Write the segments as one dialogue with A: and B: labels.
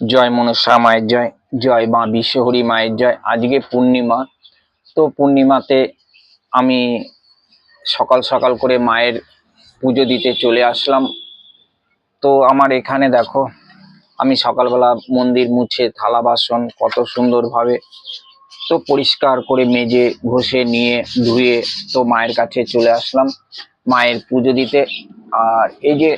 A: জয় মনসা মায়ের জয় জয় মা বিশ্বহরি মায়ের জয়। আজকে পূর্ণিমা, তো পূর্ণিমাতে আমি সকাল সকাল করে মায়ের পুজো দিতে চলে আসলাম। তো আমার এখানে দেখো, আমি সকালবেলা মন্দির মুছে থালা বাসন কত সুন্দরভাবে তো পরিষ্কার করে মেজে, ঘষে, নিয়ে, ধুয়ে তো মায়ের কাছে চলে আসলাম। মায়ের পুজো দিতে। আর এই যে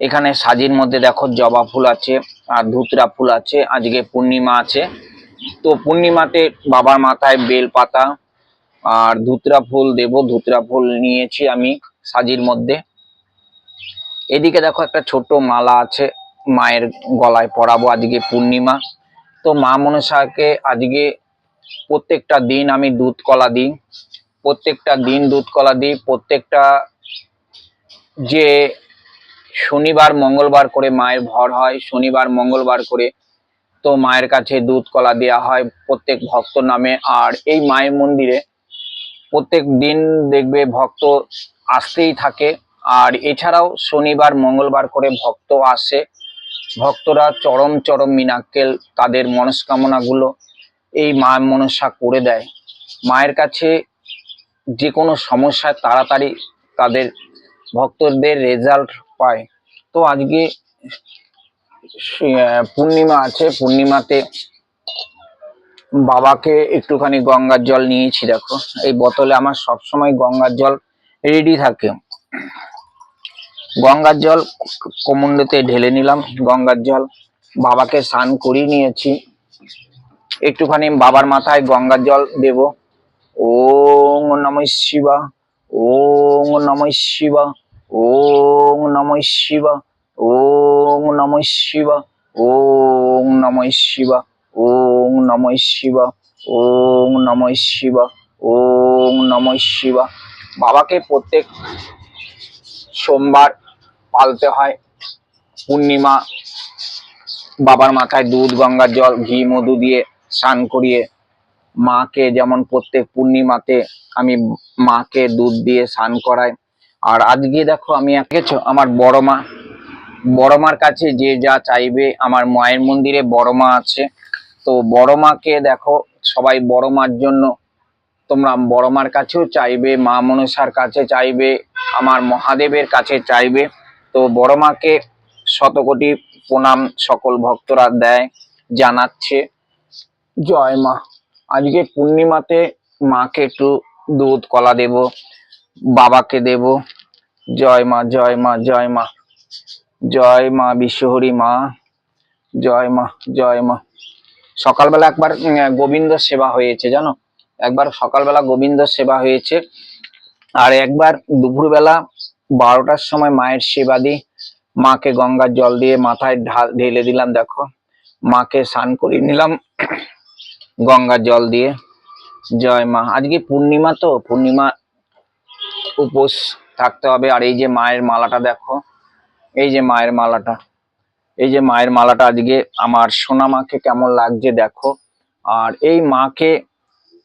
A: এখানে সাজির মধ্যে দেখো জবা ফুল আছে, আর ধুতরা ফুল আছে, আজকে পূর্ণিমা আছে। তো পূর্ণিমাতে বাবার মাথায় বেল পাতা, আর ধুতরা ফুল দেব, ধুতরা ফুল নিয়েছি আমি সাজির মধ্যে। এদিকে দেখো একটা ছোট মালা আছে, মায়ের গলায় পরাবো আজকে পূর্ণিমা। তো মা মনসাকে আজকে প্রত্যেকটা দিন আমি দুধ কলা দিই, প্রত্যেকটা দিন দুধ কলা দিই, প্রত্যেকটা যে শনিবার, মঙ্গলবার করে মায়ের ভর হয়। শনিবার, মঙ্গলবার করে তো মায়ের কাছে দুধ কলা দেওয়া হয় প্রত্যেক ভক্ত নামে। আর এই মায়ের মন্দিরে প্রত্যেক দিন দেখবে ভক্ত আসতেই থাকে। আর এছাড়াও শনিবার, মঙ্গলবার করে ভক্ত আসে। ভক্তরা চরম চরম মিনাক্কেল তাদের মনস্কামনাগুলো এই মা মনসা করে দেয়। মায়ের কাছে যে কোনো সমস্যায় তাড়াতাড়ি তাদের ভক্তদের রেজাল্ট পায়। তো আজকে পূর্ণিমা আছে। পূর্ণিমাতে বাবাকে একটুখানি গঙ্গার জল নিয়েছি, দেখো। এই বোতলে আমার সবসময় গঙ্গার জল রেডি থাকে। গঙ্গার জল কোমণ্ডতে ঢেলে নিলাম। গঙ্গার জল বাবাকে স্নান করিয়ে নিয়েছি। একটুখানি বাবার মাথায় গঙ্গার জল দেব। ওং নম শিবা, ওং নম শিবা, ওং নম শিবা, ওং নম শিবা, ওং নম শিবা, ওং নম শিবা, ওং নম শিবা, ওং নম শিবা। বাবাকে প্রত্যেক সোমবার পালতে হয় পূর্ণিমা। বাবার মাথায় দুধ গঙ্গার জল, ঘি, মধু দিয়ে স্নান করিয়ে মাকে যেমন প্রত্যেক পূর্ণিমাতে আমি মাকে দুধ দিয়ে স্নান করাই। আর আজকে দেখো আমি দেখেছ? আমার বড় মা। বড় মার কাছে যে যা চাইবে, আমার মায়ের মন্দিরে বড় মা আছে। তো বড় মাকে দেখো, সবাই বড় মার জন্য তোমরা বড় মার কাছেও চাইবে, মা মনসার কাছে চাইবে, আমার মহাদেবের কাছে চাইবে। তো বড় মাকে শতকোটি প্রণাম সকল ভক্তরা দেয়, জানাচ্ছে। জয় মা। আজকে পূর্ণিমাতে মাকে একটু দুধ কলা দেব। বাবাকে দেব। জয় মা জয় মা জয় মা। জয় মা বিশ্বহরি মা। জয় মা জয় মা। সকালবেলা একবার গোবিন্দ সেবা হয়েছে, জানো? একবার সকালবেলা গোবিন্দ সেবা হয়েছে। আর একবার দুপুরবেলা বারোটার সময় মায়ের সেবা দিই মাকে গঙ্গার জল দিয়ে মাথায় ঢেলে দিলাম, দেখো। মাকে স্নান করিয়ে নিলাম, গঙ্গার জল দিয়ে। জয় মা। আজকে পূর্ণিমা তো, পূর্ণিমা উপোস থাকতে হবে। আর এই যে মায়ের মালাটা দেখো, এই যে মায়ের মালাটা, এই যে মায়ের মালাটা আজকে আমার সোনা মাকে কেমন লাগছে দেখো। আর এই মাকে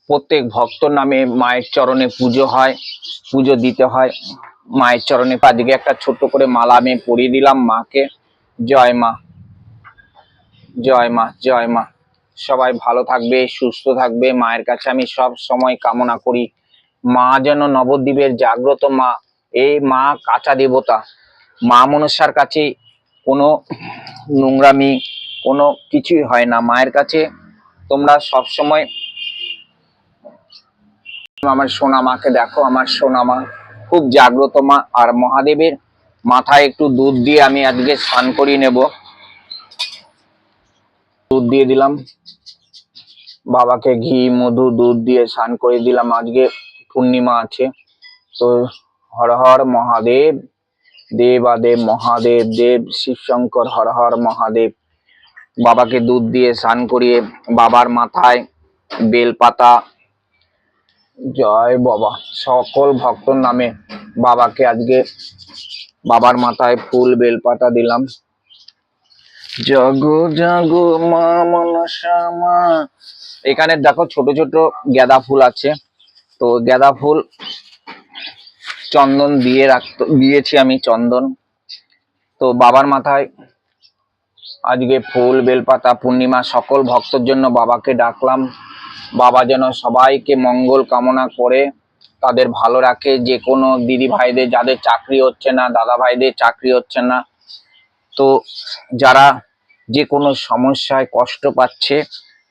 A: প্রত্যেক ভক্তর নামে মায়ের চরণে পুজো হয়, পুজো দিতে হয়। মায়ের চরণে আজকে একটা ছোট্ট করে মালা আমি পরিয়ে দিলাম মাকে। জয় মা জয় মা জয় মা। সবাই ভালো থাকবে, সুস্থ থাকবে। মায়ের কাছে আমি সব সময় কামনা করি। মা যেন নবদ্বীপের জাগ্রত মা এই মা কাঁচা দেবতা। মা মনসার কাছে কোনো নোংরামি, কোনো কিছুই হয় না। মায়ের কাছে তোমরা সব সময় আমার সোনা মাকে দেখো। আমার সোনা মা খুব জাগ্রত মা। আর মহাদেবের মাথায় একটু দুধ দিয়ে আমি আজকে স্নান করিয়ে নেব। দুধ দিয়ে দিলাম। বাবাকে ঘি, মধু, দুধ দিয়ে স্নান করে দিলাম আজকে। পূর্ণিমা আছে। তো হর হর মহাদেব, দেবাদেব, মহাদেব, দেব, শিবশঙ্কর, হর হর মহাদেব। বাবাকে দুধ দিয়ে স্নান করিয়ে বাবার মাথায় বেল পাতা জয় বাবা। সকল ভক্তর নামে বাবাকে আজকে বাবার মাথায় ফুল বেলপাতা দিলাম। জাগো জাগো, মা, মনসা, মা। এখানে দেখো ছোট ছোট গাঁদা ফুল আছে। তো গাঁদা ফুল, চন্দন দিয়ে রাখতো, দিয়েছি আমি চন্দন। তো বাবার মাথায় আজকে ফুল, বেলপাতা, পূর্ণিমা, সকল ভক্তর জন্য বাবাকে ডাকলাম। বাবা যেন সবাইকে মঙ্গল কামনা করে, তাদের ভালো রাখে। যে কোনো দিদি ভাইদের, যাদের চাকরি হচ্ছে না, দাদা ভাইদের চাকরি হচ্ছে না। তো যারা যে কোনো সমস্যায় কষ্ট পাচ্ছে,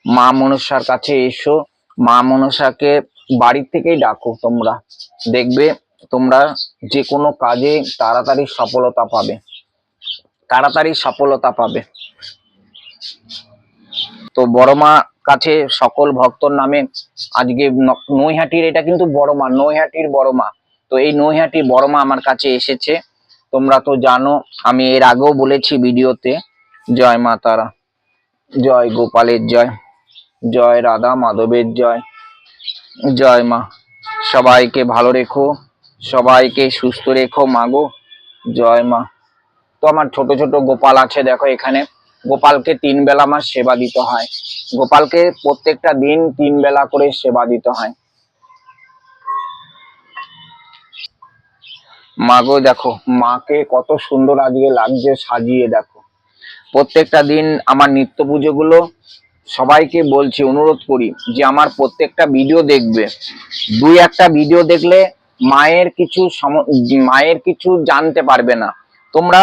A: মা মনসার কাছে এসো। মা মনসাকে বাড়ি থেকেই ডাকো তোমরা। দেখবে তোমরা যে কোনো কাজে তাড়াতাড়ি সফলতা পাবে। তাড়াতাড়ি সফলতা পাবে। তো বড় মা কাছে সকল ভক্তর নামে আজকে নৈহাটির, এটা কিন্তু বড় মা নৈহাটির বড় মা তো এই নৈহাটির বড় মা আমার কাছে এসেছে। তোমরা তো জানো, আমি এর আগেও বলেছি ভিডিওতে, জয় মা তারা, জয় গোপালের জয় জয় রাধা মাধবের জয়। জয় মা। সবাইকে ভালো রেখো, সবাইকে সুস্থ রেখো মাগো জয় মা। তো আমার ছোট ছোট গোপাল আছে, দেখো এখানে। গোপালকে তিন বেলা আমার সেবা দিতে হয়। গোপালকে প্রত্যেকটা দিন তিন বেলা করে সেবা দিতে হয়। মাগো দেখো, মাকে কত সুন্দর আজকে লাগছে সাজিয়ে, দেখো। প্রত্যেকটা দিন আমার নিত্য পুজোগুলো সবাইকে বলছি, অনুরোধ করি যে আমার প্রত্যেকটা ভিডিও দেখবে। দুই একটা ভিডিও দেখলে মায়ের কিছু মায়ের কিছু জানতে পারবে না। তোমরা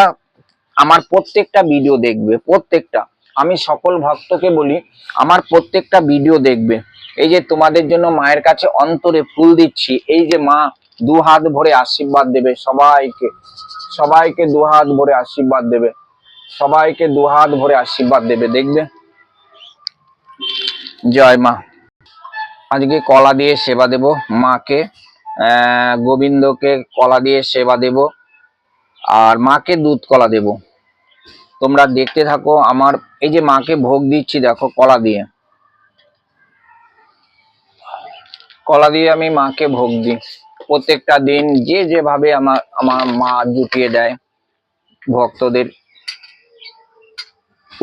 A: আমার প্রত্যেকটা ভিডিও দেখবে, প্রত্যেকটা। আমি সকল ভক্তকে বলি, আমার প্রত্যেকটা ভিডিও দেখবে। এই যে তোমাদের জন্য মায়ের কাছে অন্তরে ফুল দিচ্ছি, এই যে মা দু হাত ভরে আশীর্বাদ দেবে সবাইকে। সবাইকে দু হাত ভরে আশীর্বাদ দেবে। সবাইকে দু হাত ভরে আশীর্বাদ দেবে, দেখবে? জয় মা। আজকে কলা দিয়ে সেবা দেব মাকে গোবিন্দকে কলা দিয়ে সেবা দেব আর মাকে দুধ কলা দেব। তোমরা দেখতে থাকো আমার, এই যে মাকে ভোগ দিচ্ছি দেখো কলা দিয়ে। কলা দিয়ে আমি মাকে ভোগ দিই। প্রত্যেকটা দিন যে যেভাবে আমার আমার মা জুটিয়ে দেয় ভক্তদের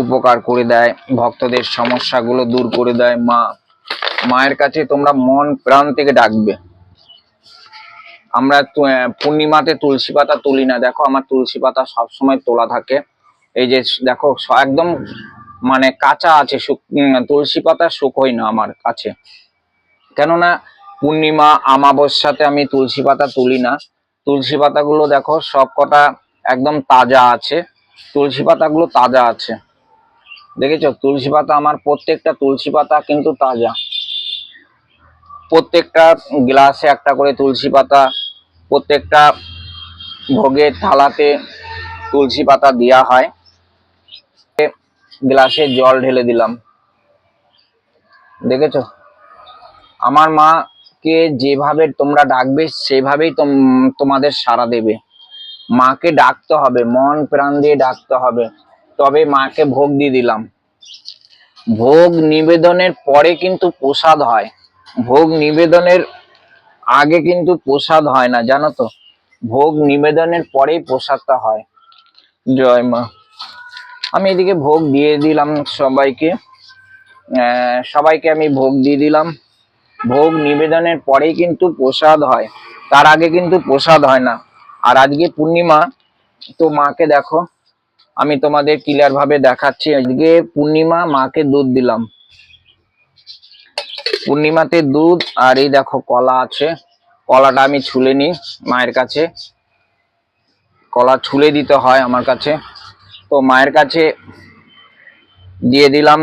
A: উপকার করে দেয়, ভক্তদের সমস্যাগুলো দূর করে দেয়, মা, মায়ের কাছে তোমরা মন প্রাণ থেকে ডাকবে। আমরা পূর্ণিমাতে তুলসী পাতা তুলি না, দেখো আমার তুলসী পাতা সবসময় তোলা থাকে। এই যে দেখো একদম মানে কাঁচা আছে তুলসী পাতা শুকোয় না আমার কাছে। কেননা পূর্ণিমা আমাবস্যাতে আমি তুলসী পাতা তুলি না। তুলসী পাতাগুলো দেখো সব কটা একদম তাজা আছে। তুলসী পাতাগুলো তাজা আছে। দেখেছ? তুলসী পাতা আমার প্রত্যেকটা তুলসী পাতা কিন্তু তাজা। প্রত্যেকটা গ্লাসে একটা করে তুলসী পাতা, প্রত্যেকটা ভোগের থালাতে তুলসী পাতা দেওয়া হয়। গ্লাসে জল ঢেলে দিলাম। দেখেছ? আমার মাকে যেভাবে তোমরা ডাকবে, সেভাবেই তোম- তোমাদের সাড়া দেবে। মাকে ডাকতে হবে, মন প্রাণ দিয়ে ডাকতে হবে। তবে মাকে ভোগ দিয়ে দিলাম। ভোগ নিবেদনের পরে কিন্তু প্রসাদ হয়। ভোগ নিবেদনের আগে কিন্তু প্রসাদ হয় না, জানো তো? ভোগ নিবেদনের পরেই প্রসাদটা হয়। জয় মা। আমি এদিকে ভোগ দিয়ে দিলাম সবাইকে। সবাইকে আমি ভোগ দিয়ে দিলাম। ভোগ নিবেদনের পরেই কিন্তু প্রসাদ হয়। তার আগে কিন্তু প্রসাদ হয় না। আর আজকে পূর্ণিমা, তো মাকে দেখো আমি তোমাদের ক্লিয়ার ভাবে দেখাচ্ছি। আজকে পূর্ণিমা মাকে দুধ দিলাম। পূর্ণিমাতে দুধ, আর এই দেখো কলা আছে। কলাটা আমি ছুলে নিই মায়ের কাছে। কলা ছুলে দিতে হয় আমার কাছে। তো মায়ের কাছে দিয়ে দিলাম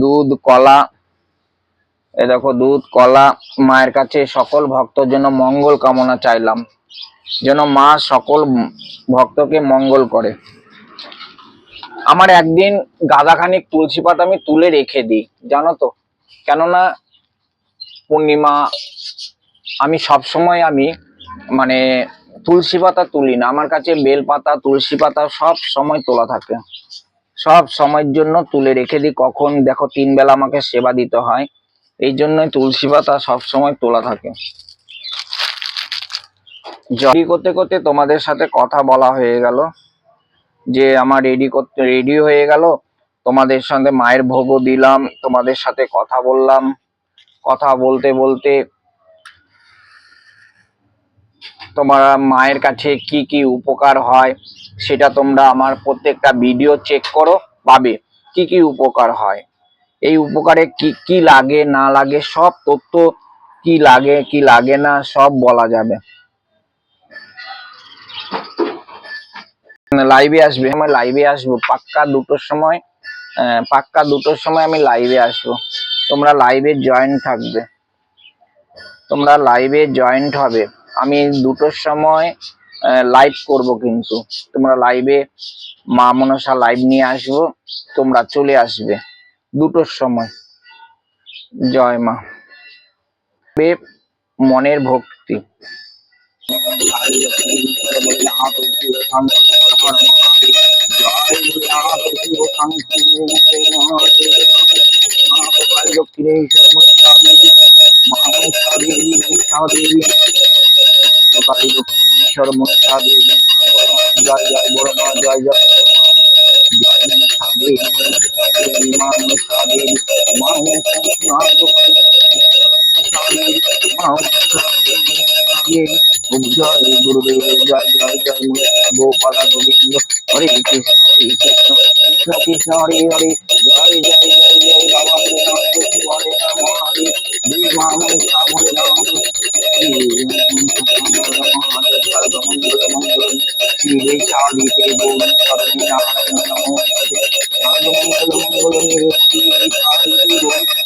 A: দুধ, কলা। এ দেখো দুধ, কলা। মায়ের কাছে সকল ভক্তর জন্য মঙ্গল কামনা চাইলাম। যেন মা সকল ভক্তকে মঙ্গল করে। আমার একদিন গাদাখানিক তুলসী পাতা আমি তুলে রেখে দিই, জানো তো। কেননা পূর্ণিমা, আমি সব সময় আমি মানে তুলসী পাতা তুলি না, আমার কাছে বেল পাতা তুলসী পাতা সব সময় তোলা থাকে। সব সময়ের জন্য তুলে রেখে দিই, কখন দেখো তিন বেলা আমাকে সেবা দিতে হয়, এই জন্যই তুলসী পাতা সব সময় তোলা থাকে। জরি করতে করতে তোমাদের সাথে কথা বলা হয়ে গেল। যে আমার রেডি করতে রেডি হয়ে গেল, তোমাদের সাথে মায়ের ভোগও দিলাম, তোমাদের সাথে কথা বললাম। কথা বলতে বলতে তোমার মায়ের কাছে কি কি উপকার হয়, সেটা তোমরা আমার প্রত্যেকটা ভিডিও চেক করো, পাবে। কি কি উপকার হয়? এই উপকারে কি কি লাগে, না লাগে, সব তথ্য কি লাগে কি লাগে না, সব বলা যাবে। লাইভে আসবে। আমার লাইভে আসব। পাক্কা দুটোর সময় পাক্কা দুটোর সময় আমি লাইভে আসব। তোমরা লাইভে জয়েন থাকবে। তোমরা লাইভে জয়েন্ট হবে। আমি দুটোর সময় লাইভ করব কিন্তু। তোমরা লাইভে মা মনসা লাইভ নিয়ে আসব। তোমরা চলে আসবে দুটোর সময়। জয় মা। মনের ভক্তি। জয় জয় বড় মা জয় জয় মা জয় গুরুদেব জয় জয় জয় গোপালা গোবিন্দ হরে কৃষ্ণ কৃষ্ণ কৃষ্ণ হরে হরে জয় জয় জয় জয় বাবা হরে রাম কৃষ্ণ হরে রাম হরে রাম হরে রাম হরে রাম শ্রীচারিতে গোবিন্দ সর্বনাম নমো সর্বমঙ্গল মঙ্গল নিরস্তি চারিতে গোবিন্দ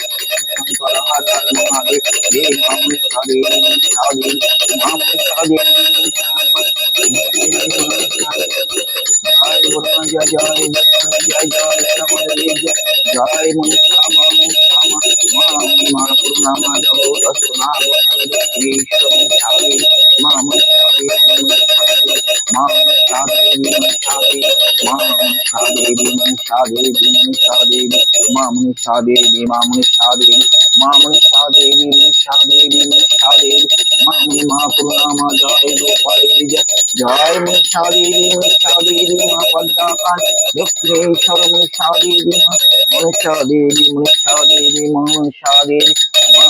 A: Mom, मनुष्या देवी माँ मनुष्या देवी माँ मनुष्या देवी मनुष्या देवी मनुष्या देवी माँ माँ करुणा माँ जय गोपाल जय मनुष्या देवी मनुष्या देवी माँ पद्माकाल दक्षिणेश्वर मनुष्या देवी माँ मनुष्या देवी मनुष्या देवी माँ मनुष्या देवी माँ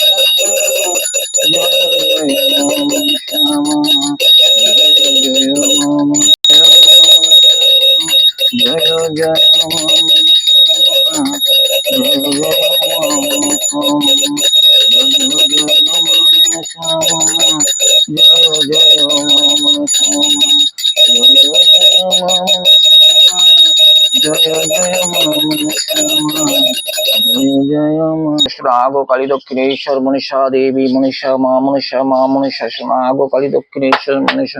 A: আগো কালী দক্ষিণেশ্বর মনীষা দেবী মনীষা মা মনীষা মা মনীষা আগো কালী দক্ষিণেশ্বর মনীষা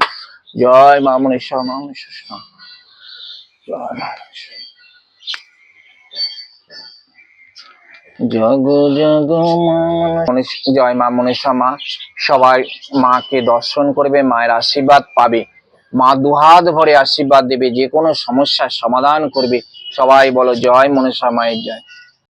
A: জয় মা মনীষা মা মনীষ- জয় মা মনীষা মা। সবাই মাকে দর্শন করবে, মায়ের আশীর্বাদ পাবে। মা দুহাত ভরে আশীর্বাদ দেবে, যে কোনো সমস্যার সমাধান করবে। সবাই বলো, জয় মনীষা মায়ের জয়।